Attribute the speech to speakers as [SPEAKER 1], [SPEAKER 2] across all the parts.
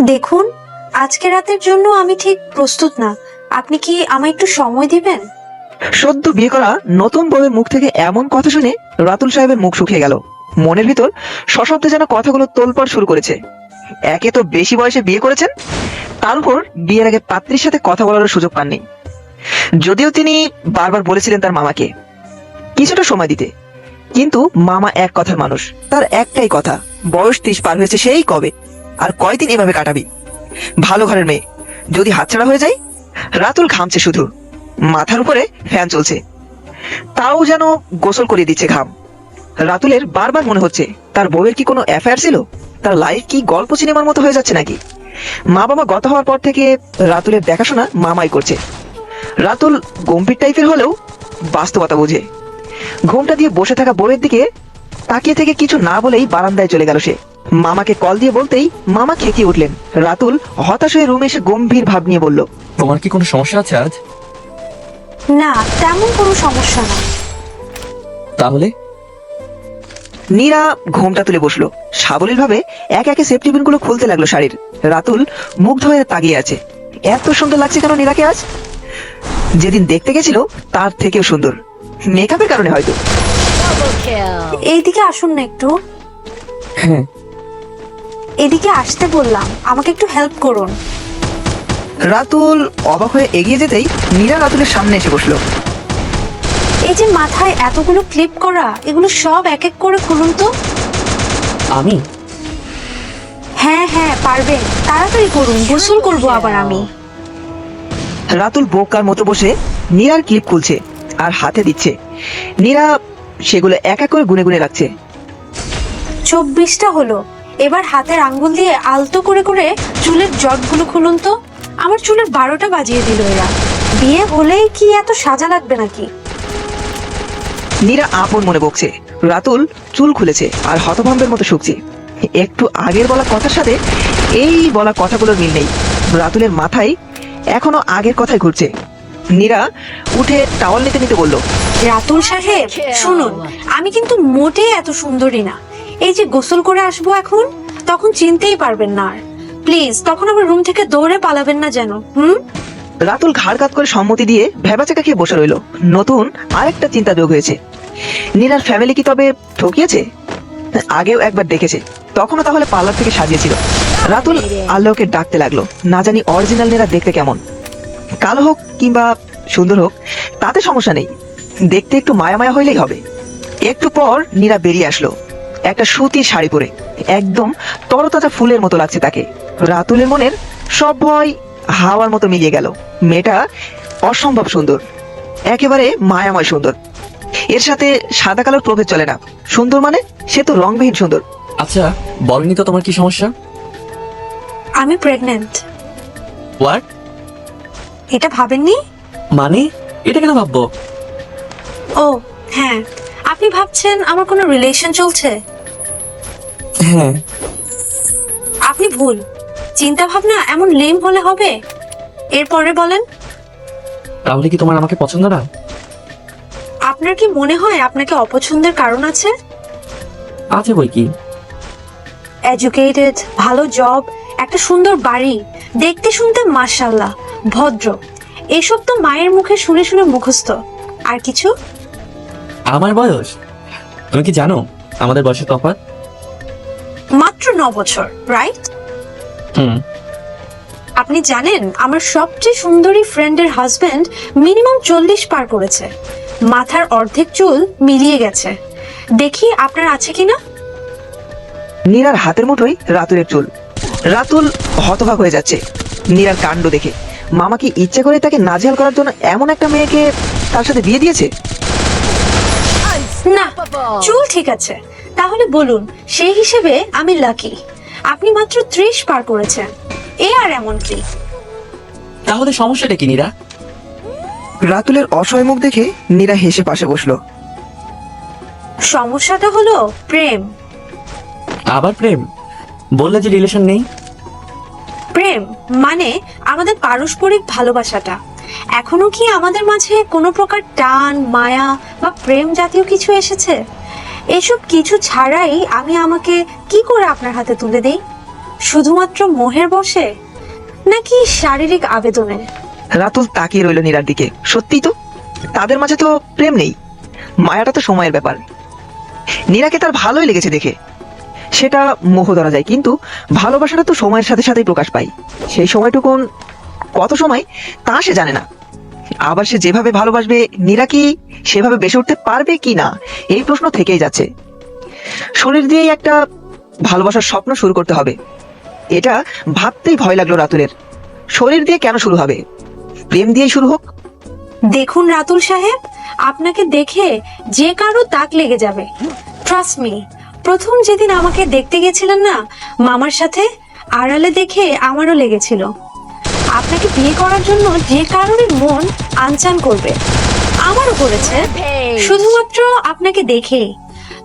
[SPEAKER 1] দেখুন, আজকে রাতের জন্য আমি ঠিক প্রস্তুত না। আপনি কি আমায় একটু সময় দিবেন?
[SPEAKER 2] সদ্য বিয়ে করা নতুন বউয়ের মুখ থেকে এমন কথা শুনে রাতুল সাহেবের মুখ শুকিয়ে গেল। মনের ভিতর সশব্দে যেন কথাগুলো তোলপাড় শুরু করেছে। একে তো বেশি বয়সে বিয়ে করেছেন? তার উপর বিয়ের আগে পাত্রীর সাথে কথা বলার সুযোগ পাননি। যদিও তিনি বারবার বলেছিলেন তার মামাকে, কিছুটা সময় দিতে। কিন্তু মামা এক কথার মানুষ, তার একটাই কথা, বয়স ত্রিশ পার হয়েছে, সেই কবে? আর কয়দিন এভাবে কাটাবি? ভালো ঘরের মেয়ে। যদি হাতছাড়া হয়ে যায় রাতুল ঘামছে শুধু। মাথার উপরে ফ্যান চলছে। তাও যেন গোসল করিয়ে দিচ্ছে ঘাম। রাতুলের বারবার মনে হচ্ছে, তার বউয়ের কি কোনো অ্যাফেয়ার ছিল? তার লাইফ কি গল্প সিনেমার মতো হয়ে যাচ্ছে নাকি? মা বাবা গত হওয়ার পর থেকে রাতুলের দেখাশোনা মামাই করছে। রাতুল গম্ভীর টাইপের হলেও বাস্তবতা বোঝে। ঘুমটা দিয়ে বসে থাকা বউয়ের দিকে তাকিয়ে থেকে কিছু না বলেই বারান্দায় চলে গেল সে। মামাকে কল দিয়ে বলতেই মামা খেকিয়ে উঠলেন। রাতুল হতাশ হয়ে রুমে এসে গম্ভীর ভাব নিয়ে বলল
[SPEAKER 3] তোমার কি কোনো সমস্যা আছে আজ?
[SPEAKER 1] না তেমন কোনো সমস্যা না।
[SPEAKER 3] তাহলে?
[SPEAKER 2] নীরা ঘোমটা তুলে বসল। সাবলীল ভাবে এক একে সেফটি গুলো খুলতে লাগল শাড়ির। রাতুল মুগ্ধ হয়ে তাকিয়ে আছে। এত সুন্দর লাগছে কেন নীরাকে আজ? যেদিন দেখতে গেছিল তার থেকেও সুন্দর। মেকআপের কারণে হয়তো।
[SPEAKER 1] এইদিকে আসুন না একটু।
[SPEAKER 3] হ্যাঁ
[SPEAKER 1] এদিকে আসতে বললাম আমাকে একটু হেল্প করুন।
[SPEAKER 2] রাতুল অবাক হয়ে এগিয়ে যেতেই নীরা রাতুলের সামনে এসে বসল।
[SPEAKER 1] এই যে মাথায় এতগুলো ক্লিপ করা এগুলো সব এক এক করে খুলুন তো।
[SPEAKER 3] আমি?
[SPEAKER 1] হ্যাঁ হ্যাঁ পারবেন। তাড়াতাড়ি করুন গোসল করব আবার আমি।
[SPEAKER 2] রাতুল বোকার মতো বসে নীরার ক্লিপ খুলছে আর হাতে দিচ্ছে। নীরা সেগুলো এক এক করে গুনে গুনে রাখছে।
[SPEAKER 1] চব্বিশটা হলো। এবার হাতের আঙ্গুল দিয়ে আলতো করে করে চুলের জটগুলো খুলুন তো। আমার চুলের বারোটা বাজিয়ে দিল এরা। বিয়ে হলেই কি এত সাজা লাগবে নাকি?
[SPEAKER 2] নীরা আপন মনে বকছে। রাতুল চুল খুলেছে আর হতভম্বের মতো শুকছে। একটু আগের বলা কথার সাথে এই বলা কথাগুলোর মিল নেই। রাতুলের মাথায় এখনও আগের কথাই ঘুরছে। নীরা উঠে টাওয়াল নিতে নিতে বলল
[SPEAKER 1] রাতুল সাহেব শুনুন আমি কিন্তু মোটেই এত সুন্দরী না। এই যে গোসল করে আসব এখন তখন চিনতেই পারবেন না আর। প্লিজ তখন আবার রুম থেকে দৌড়ে পালাবেন না যেন হুম?
[SPEAKER 2] রাতুল ঘাড় কাত করে সম্মতি দিয়ে ভেবাচাকা খেয়ে বসে রইল। নতুন আরেকটা চিন্তা যোগ হয়েছে। নীলার ফ্যামিলি কি তবে ঠকিয়েছে? আগেও একবার দেখেছে। তখনও তাহলে পার্লার থেকে সাজিয়েছিল। রাতুল আল্লাহকে ডাকতে লাগল। না জানি অরিজিনাল নীরা দেখতে কেমন। কালো হোক কিংবা সুন্দর হোক তাতে সমস্যা নেই। দেখতে একটু মায়া মায়া হইলেই হবে। একটু পর নীরা বেরিয়ে আসলো। একটা সুতির শাড়ি পরে। একদম তরতাজা ফুলের মতো লাগছে তাকে। রাতুলের মনের সব ভয় হাওয়ার মতো মিলিয়ে গেল। মেয়েটা অসম্ভব সুন্দর। একেবারে মায়াময় সুন্দর। এর সাথে সাদা কালোর প্রভেদ চলে না। সুন্দর মানে সে তো রংবিহীন সুন্দর।
[SPEAKER 3] আচ্ছা বলেনি তো তোমার কি সমস্যা?
[SPEAKER 1] আমি প্রেগন্যান্ট
[SPEAKER 3] হোয়াট
[SPEAKER 1] এটা ভাবেননি?
[SPEAKER 3] মানে? এটা কেন ভাববো?
[SPEAKER 1] ও হ্যাঁ। আপনি ভাবছেন আমার কোনো রিলেশন চলছে?
[SPEAKER 3] হ্যাঁ।
[SPEAKER 1] আপনি ভুল। চিন্তা ভাবনা এমন লেম হলে হবে। এরপরে বলেন।
[SPEAKER 3] তাহলে কি তোমার আমাকে পছন্দ না?
[SPEAKER 1] আপনার কি মনে হয় আপনাকে অপছন্দের কারণ আছে?
[SPEAKER 3] আছে বই কি?
[SPEAKER 1] এডুকেটেড ভালো জব একটা সুন্দর বাড়ি দেখতে শুনতে মাশাল্লাহ ভদ্র। এসব তো মায়ের মুখে শুনে শুনে মুখস্থ। আর কিছু?
[SPEAKER 3] আমার বয়স? তুমি কি জানো আমাদের বয়সের তফাৎ?
[SPEAKER 1] মাত্র ন বছর রাইট
[SPEAKER 3] হুম।
[SPEAKER 1] আপনি জানেন আমার সবচেয়ে সুন্দরী ফ্রেন্ডের হাজবেন্ড মিনিমাম চল্লিশ পার করেছে। মাথার অর্ধেক চুল মিলিয়ে গেছে। দেখি আপনার আছে কিনা?
[SPEAKER 2] নীরার হাতের মুঠোই রাতুলের চুল। রাতুল হতভাগ হয়ে যাচ্ছে। নীরার কাণ্ড দেখে। মামা কি ইচ্ছে করে তাকে নাজেহাল করার জন্য এমন একটা মেয়েকে তার সাথে বিয়ে দিয়েছে?
[SPEAKER 1] না চুল ঠিক আছে। তাহলে বলুন সেই হিসেবে আমি লাকি আপনি মাত্র ত্রিশ পার করেছেন। এ আর এমন কি?
[SPEAKER 3] তাহলে সমস্যাটা কি নিরা?
[SPEAKER 2] রাতুলের অসহায় মুখ দেখে নীরা হেসে পাশে বসল।
[SPEAKER 1] সমস্যাটা হলো প্রেম।
[SPEAKER 3] আবার প্রেম? বললে যে রিলেশন নেই।
[SPEAKER 1] প্রেম মানে আমাদের পারস্পরিক ভালোবাসাটা। এখনও কি আমাদের মাঝে কোনো প্রকার টান মায়া বা প্রেম জাতীয় কিছু এসেছে? এসব কিছু ছাড়াই আমি আমাকে কি করে আপনার হাতে তুলে দেই? শুধুমাত্র মোহের বসে? নাকি শারীরিক আবেদনে
[SPEAKER 2] রাতুল তাকিয়ে রইল নীরার দিকে। সত্যিই তো? তাদের মাঝে তো প্রেম নেই। মায়াটা তো সময়ের ব্যাপার। নীরাকে তার ভালোই লেগেছে দেখে। সেটা মোহ ধরা যায়, কিন্তু ভালোবাসাটা তো সময়ের সাথে সাথেই প্রকাশ পায়। সেই সময়টুকুন কত সময় তা সে জানে না। আবার সে যেভাবে ভালোবাসবে নীরা কি সেভাবে বেসে উঠতে পারবে কি না এই প্রশ্ন থেকেই যাচ্ছে। শরীর দিয়েই একটা ভালোবাসার স্বপ্ন শুরু করতে হবে। এটা ভাবতেই ভয় লাগল রাতুলের। শরীর দিয়ে কেন শুরু হবে? প্রেম দিয়েই শুরু হোক।
[SPEAKER 1] দেখুন রাতুল সাহেব, আপনাকে দেখে যে কারও তাক লেগে যাবে। ট্রাস্ট মি প্রথম যেদিন আমাকে দেখতে গেছিলেন না, মামার সাথে আড়ালে দেখে আমারও লেগেছিল। আপনাকে বিয়ে করার জন্য যে কারণে মন আনচান করবে আমারও করেছে। শুধুমাত্র আপনাকে দেখে।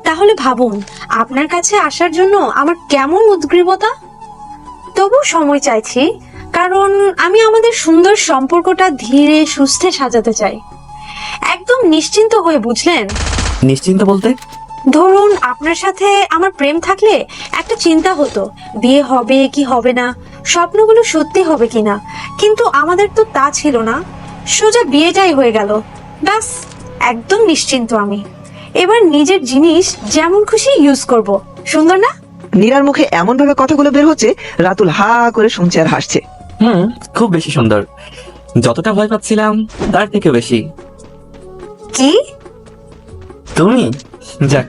[SPEAKER 1] তাহলে ভাবুন আপনার কাছে আসার জন্য আমার কেমন উদ্গ্রীবতা? তবু সময় চাইছি কারণ আমি আমাদের সুন্দর সম্পর্কটা ধীরে সুস্থে সাজাতে চাই। একদম নিশ্চিন্ত হয়ে বুঝলেন?
[SPEAKER 3] নিশ্চিন্ত বলতে?
[SPEAKER 1] ধরুন আপনার সাথে আমার প্রেম থাকলে একটা চিন্তা হতো বিয়ে হবে কি হবে না স্বপ্নগুলো সত্যি হবে কিনা কিন্তু আমাদের তো তা ছিল না। সোজা বিয়েটাই হয়ে গেল। ব্যাস একদম নিশ্চিন্ত আমি। এবার নিজের জিনিস যেমন খুশি ইউজ করব। সুন্দর না?
[SPEAKER 2] নীরার মুখে এমন ভাবে কথাগুলো বের হচ্ছে রাতুল হা করে শুনছে আর হাসছে।
[SPEAKER 3] হুম খুব বেশি সুন্দর। যতটা ভয় পাচ্ছিলাম তার থেকে বেশি।
[SPEAKER 1] কি?
[SPEAKER 3] তুমি? যাক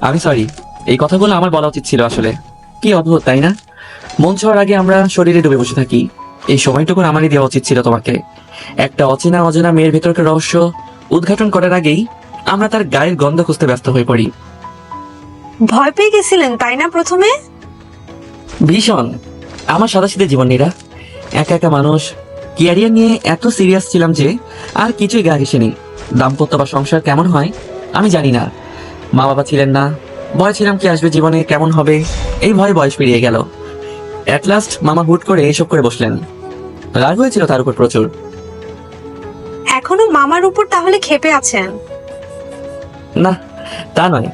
[SPEAKER 3] আমি সরি এই কথাগুলো আমার বলা উচিত ছিল আসলে। কি অদ্ভুত তাই না? মন ছোঁয়ার আগে আমরা শরীরে ডুবে বসে থাকি। এই সময়টুকু আমারই দেওয়া উচিত ছিল তোমাকে। একটা অচেনা অজানা মেয়ের ভেতরকার রহস্য উদ্ঘাটন করার আগেই আমরা তার গায়ের গন্ধ খুঁজতে ব্যস্ত হয়ে পড়ি।
[SPEAKER 1] ভয় পেয়ে গেছিলেন তাই না প্রথমে?
[SPEAKER 3] ভীষণ। আমার সাদাসিধে জীবন নিরা। একা একা মানুষ। ক্যারিয়ার নিয়ে এত সিরিয়াস ছিলাম যে আর কিছুই গা ঘেসেনি দাম্পত্য বা সংসার কেমন হয় আমি জানি না। মা বাবা ছিলেন না। ভয় ছিলাম কি আসবে জীবনে কেমন হবে? এই ভয়ে বয়স পেরিয়ে গেল। অ্যাট লাস্ট মামা হুট করে এসব করে বসলেন। রাগ হয়েছিল তার উপর প্রচুর।
[SPEAKER 1] এখনও মামার উপর তাহলে খেপে আছেন?
[SPEAKER 3] না তা নয়।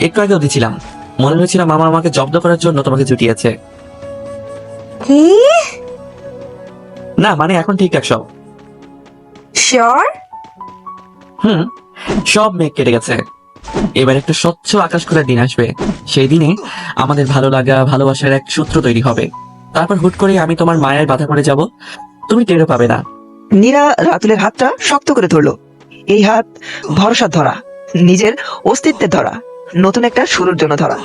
[SPEAKER 3] একটু আগে দিছিলাম মনে হয়েছিল মামা আমাকে জব্দ করার জন্য তোমাকে জুটিয়েছে
[SPEAKER 1] কি?
[SPEAKER 3] না মানে এখন ঠিকঠাক সব।
[SPEAKER 1] শিওর
[SPEAKER 3] হুম সব মেঘ কেটে গেছে। এবার একটা স্বচ্ছ আকাশ খোলার দিন আসবে। সেই দিনে আমাদের ভালো লাগা, ভালোবাসার এক সূত্র তৈরি হবে। তারপর হুট করে আমি তোমার মায়ের বাধা পড়ে যাব। তুমি টেরও পাবে না।
[SPEAKER 2] নীরা রাতুলের হাতটা শক্ত করে ধরলো। এই হাত ভরসা ধরা, নিজের অস্তিত্বের ধরা, নতুন একটা শুরুর জন্য ধরা।